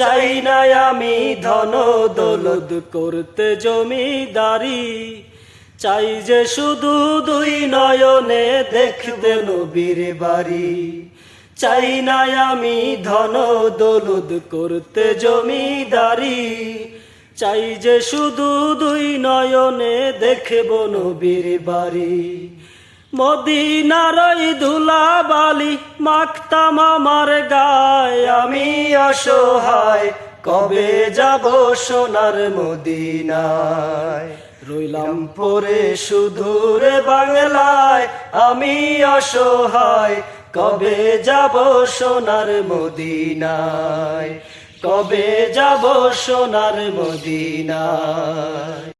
চাই না আমি ধন দৌলত করতে জমিদারি। চাই যে শুধু দুই নয়নে দেখতে নবীর বাড়ি। চাই না আমি ধন দৌলত করতে জমিদারি। চাই যে শুধু দুই নয়নে দেখব নবীর বাড়ি। মদিনারই ধুলা বালি মাখতাম আমার গায়। আমি অসহায়, কবে যাব সোনার মদিনায়? রইলাম পরে সুদূরে বাংলায়। আমি অসহায়, কবে যাব সোনার মদিনায়? কবে যাব সোনার মদিনায়?